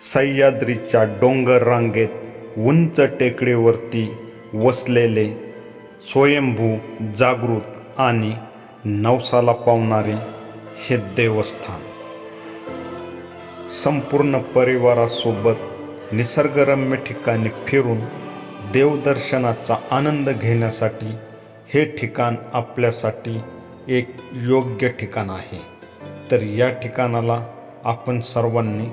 सह्याद्रीच्या डोंगर रांगेत उंच टेकडीवरती वसलेले स्वयंभू जागृत आणि नवसाला पावणारे हे देवस्थान. संपूर्ण परिवारासोबत निसर्गरम्य ठिकाणी फिरून देवदर्शनाचा आनंद घेण्यासाठी हे ठिकाण आपल्यासाठी एक योग्य ठिकाण आहे. तर या ठिकाणाला आपण सर्वांनी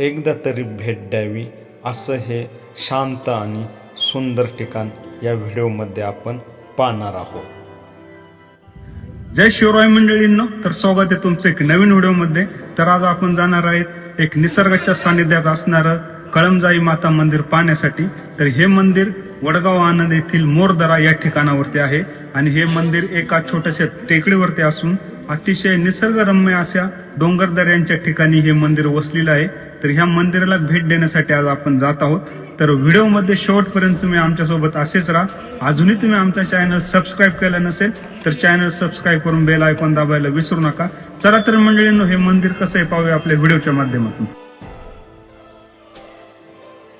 एकदा तरी भेट द्यावी. असं हे शांत आणि सुंदर ठिकाण या व्हिडिओमध्ये आपण पाहणार आहोत. जय शिवराय मंडळींनो तर स्वागत आहे तुमचं एक नवीन व्हिडिओमध्ये. तर आज आपण जाणार आहेत एक निसर्गाच्या सानिध्यात असणारं कळमजाई माता मंदिर पाहण्यासाठी. तर हे मंदिर वडगाव आनंद येथील मोरदरा या ठिकाणावरती आहे आणि हे मंदिर एका छोट्याशा टेकडीवरती असून अतिशय निसर्गरम्य अशा डोंगरदऱ्यांच्या ठिकाणी हे मंदिर वसलेलं आहे. तर ह्या मंदिराला भेट देण्यासाठी आज आपण जात आहोत. तर व्हिडिओमध्ये शेवटपर्यंत तुम्ही आमच्यासोबत असेच राहा. अजूनही तुम्ही आमचा चॅनल सबस्क्राईब केला नसेल तर चॅनल सबस्क्राईब करून बेल आयकॉन दाबायला विसरू नका. चला तर मंडळींनो हे मंदिर कसं आहे पाहूया आपल्या व्हिडिओच्या माध्यमातून.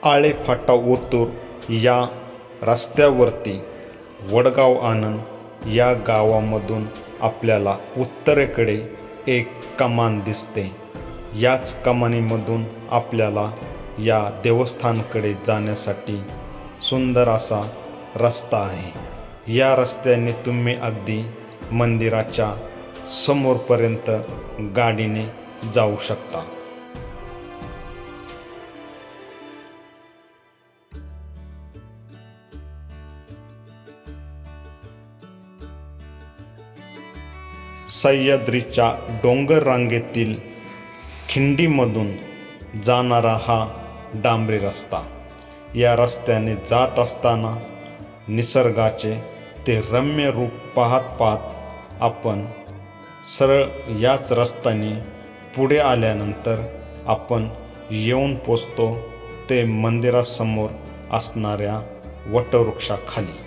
आळे फाटा ओतूर या रस्त्यावरती वडगाव आनंद या गावामधून आपल्याला उत्तरेकडे एक कमान दिसते. याच कमानीमधून आपल्याला या देवस्थानकडे जाण्यासाठी सुंदर असा रस्ता आहे. या रस्त्याने तुम्ही अगदी मंदिराच्या समोरपर्यंत गाडीने जाऊ शकता. सह्याद्रीच्या डोंगर रांगेतील खिंडीमधून जाणारा हा डांबरी रस्ता. या रस्त्याने जात असताना निसर्गाचे ते रम्य रूप पाहत पाहत आपण सरळ याच रस्त्याने पुढे आल्यानंतर आपण येऊन पोचतो ते मंदिरासमोर असणाऱ्या वटवृक्षाखाली.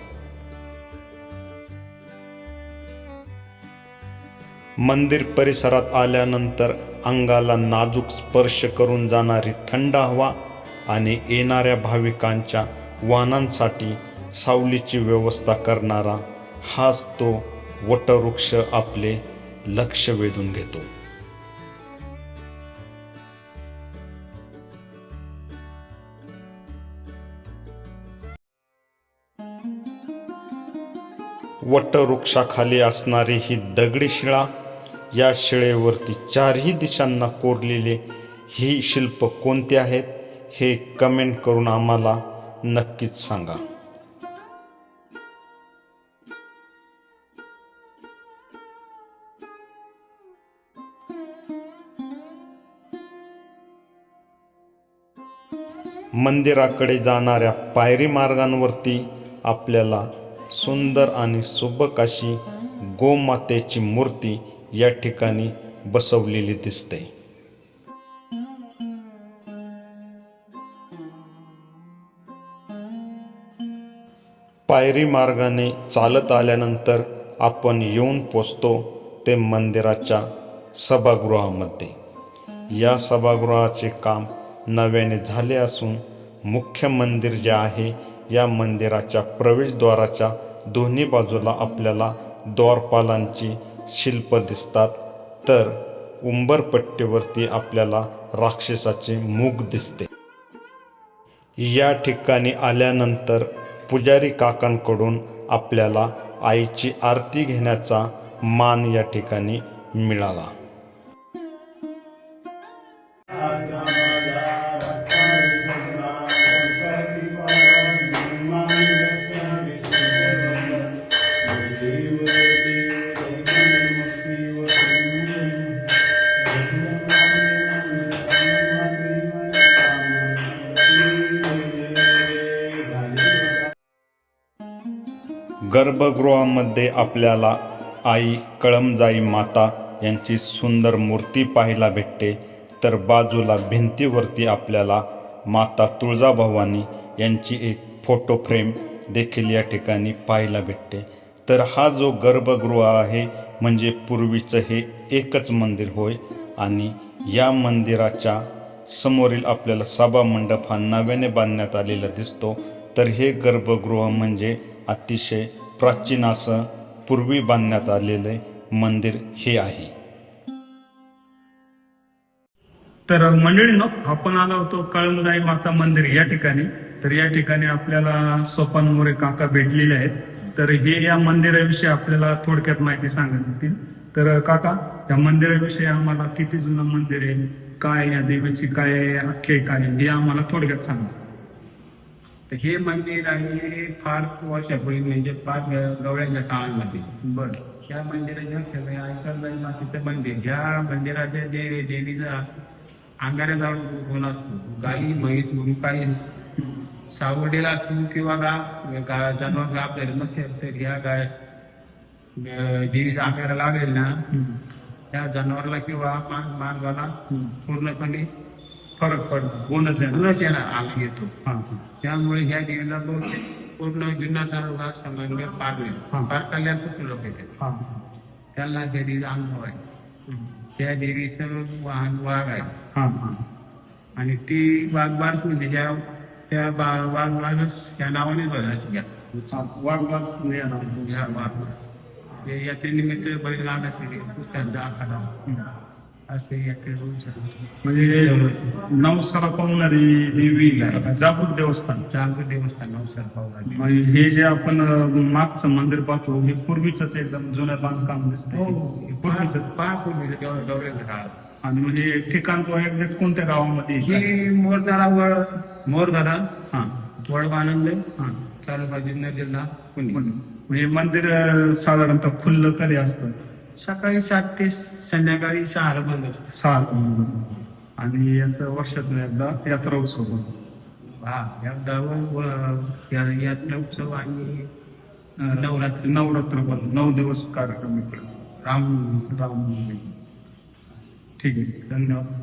मंदिर परिसरात आल्यानंतर अंगाला नाजूक स्पर्श करून जाणारी थंड हवा आणि येणाऱ्या भाविकांच्या वाहनांसाठी सावलीची व्यवस्था करणारा हाच तो वटवृक्ष आपले लक्ष वेधून घेतो. वटवृक्षाखाली असणारी ही दगडी शिळा या शिळेवरती चारही दिशांना कोरलेले ही शिल्प कोणते आहेत हे कमेंट करून आम्हाला नक्कीच सांगा. मंदिराकडे जाणाऱ्या पायरी मार्गांवरती आपल्याला सुंदर आणि सुबक अशी गोमातेची मूर्ती या ठिकाणी बसवलेली दिसते. पायरी मार्गाने चालत आल्यानंतर आपण येऊन पोचतो ते मंदिराच्या सभागृहामध्ये. या सभागृहाचे काम नव्याने झाले असून मुख्य मंदिर जे आहे या मंदिराच्या प्रवेशद्वाराच्या दोन्ही बाजूला आपल्याला द्वारपालांची शिल्प दिसतात. तर उंबरपट्टीवरती आपल्याला राक्षसाचे मूग दिसते. या ठिकाणी आल्यानंतर पुजारी काकांकडून आपल्याला आईची आरती घेण्याचा मान या ठिकाणी मिळाला. गर्भगृहामध्ये आपल्याला आई कळमजाई माता यांची सुंदर मूर्ती पाहायला भेटते तर बाजूला भिंतीवरती आपल्याला माता तुळजाभवानी यांची एक फोटो फ्रेम देखील या ठिकाणी पाहायला भेटते. तर हा जो गर्भगृह आहे म्हणजे पूर्वीचं हे एकच मंदिर होय आणि या मंदिराच्या समोरील आपल्याला सभा मंडप हा नव्याने बांधण्यात आलेला दिसतो. तर हे गर्भगृह म्हणजे अतिशय प्राचीन असं पूर्वी बांधण्यात आलेले मंदिर हे आहे. तर मंडळींनो आपण आलो होतो कळमदाई माता मंदिर या ठिकाणी. तर या ठिकाणी आपल्याला सोपान मोरे काका भेटलेले आहेत. तर हे या मंदिराविषयी आपल्याला थोडक्यात माहिती सांगत होतील. तर काका या मंदिराविषयी आम्हाला किती जुनं मंदिर आहे? काय या देवीची काय आख्यायिका आहे? हे आम्हाला थोडक्यात सांगा. तर हे मंदिर आहे फार वर्षापूर्वी म्हणजे फार गवळ्याच्या काळामध्ये. बर. या मंदिराच्या ऐकलबाई मातेचं मंदिर ह्या मंदिराच्या जे देवीचा अंगारा जाऊन गुण असतो? गाई म्हैस काही सावडेला असतो किंवा गा जनावर गाप नसेल तर ह्या गाय देवीचा अंगारा लागेल ना त्या जनावरला किंवा माग मागवाला पूर्णपणे फरक पडतो. गुणच येणार. आग येतो. हा. त्यामुळे ह्या देवीला बहुतेक पूर्ण जुन्ना तालुका समांतर पाडले हा. फार कल्याणपासून लोक येते हा. त्यांना त्या देवीचा अनुभव आहे. त्या देवीचं वाहन वाघ आहे हा हा. आणि ती वाघ बारस म्हणजे ज्या त्या बा- वाघ वाघच या नावाने बघायची घ्या. वाघ वाघ येणार ह्या वाघ हे यात्रेनिमित्त बळी लागण्यासाठी पुस्तकांचा आखाडा असे म्हणजे नवसाला पावणारी देवी जागृत देवस्थान. चांगलं देवस्थान पावला म्हणजे हे जे आपण मागचं मंदिर पाहतो हे पूर्वीच एकदम जुनं बांधकाम दिसतंय. पूर्वीच पहा पूर्वी गौरव घरात आणि म्हणजे ठिकाण एक्झॅक्ट कोणत्या गावामध्ये? ही मोरधारा वळ मोरधारा. हा. वळ आनंद हा. तालुका जुन्नर जिल्हा पुणे म्हणजे मंदिर साधारणतः खुल्लं कधी असतं. सकाळी सात ते संध्याकाळी सहाला बंद असते. सहा आणि याचं वर्षातून एकदा यात्रा उत्सव होतो. हा या गाव यात्रा उत्सव आणि नवरात्री. नवरात्र पण. नऊ दिवस कार्यक्रम इकडे. राम राम. ठीक आहे. धन्यवाद.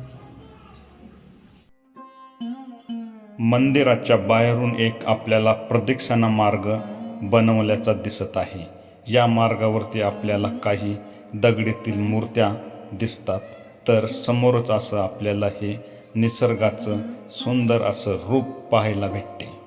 मंदिराच्या बाहेरून एक आपल्याला प्रदक्षिणा मार्ग बनवल्याचा दिसत आहे. या मार्गावरती आपल्याला काही दगडीतील मूर्त्या दिसतात. तर समोरच असं आपल्याला हे निसर्गाचं सुंदर असं रूप पाहायला भेटते.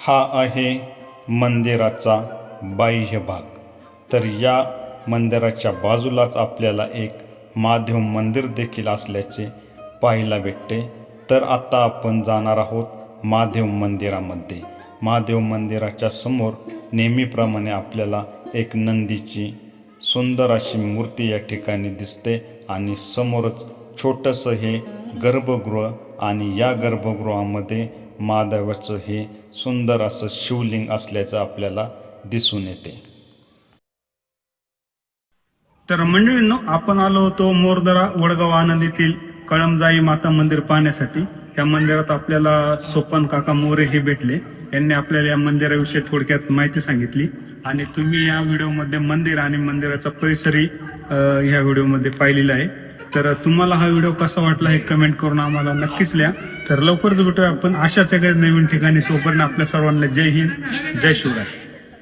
हा आहे मंदिराचा बाह्य भाग. तर या मंदिराच्या बाजूलाच आपल्याला एक महादेव मंदिर देखील असल्याचे पाहायला भेटते. तर आता आपण जाणार आहोत महादेव मंदिरामध्ये. महादेव मंदिराच्या समोर नेहमीप्रमाणे आपल्याला एक नंदीची सुंदर अशी मूर्ती या ठिकाणी दिसते आणि समोरच छोटंसं हे गर्भगृह आणि या गर्भगृहामध्ये महादेवाचं हे सुंदर असं शिवलिंग असल्याचं आपल्याला दिसून येते. तर मंडळींनो आपण आलो होतो मोरदरा वडगाव आनंद येथील कळमजाई माता मंदिर पाहण्यासाठी. या मंदिरात आपल्याला सोपन काका मोरे हे भेटले. यांनी आपल्याला या मंदिराविषयी थोडक्यात माहिती सांगितली. आणि तुम्ही या व्हिडिओमध्ये मंदिर आणि मंदिराचा परिसरही ह्या व्हिडिओमध्ये पाहिलेला आहे. तर तुम्हाला हा व्हिडिओ कसा वाटला हे कमेंट करून आम्हाला नक्कीच लिहा. तर लवकरच भेटूया आपण अशाच एका नवीन ठिकाणी. तोपर्यंत आपल्या सर्वांना जय हिंद जय शिवराय.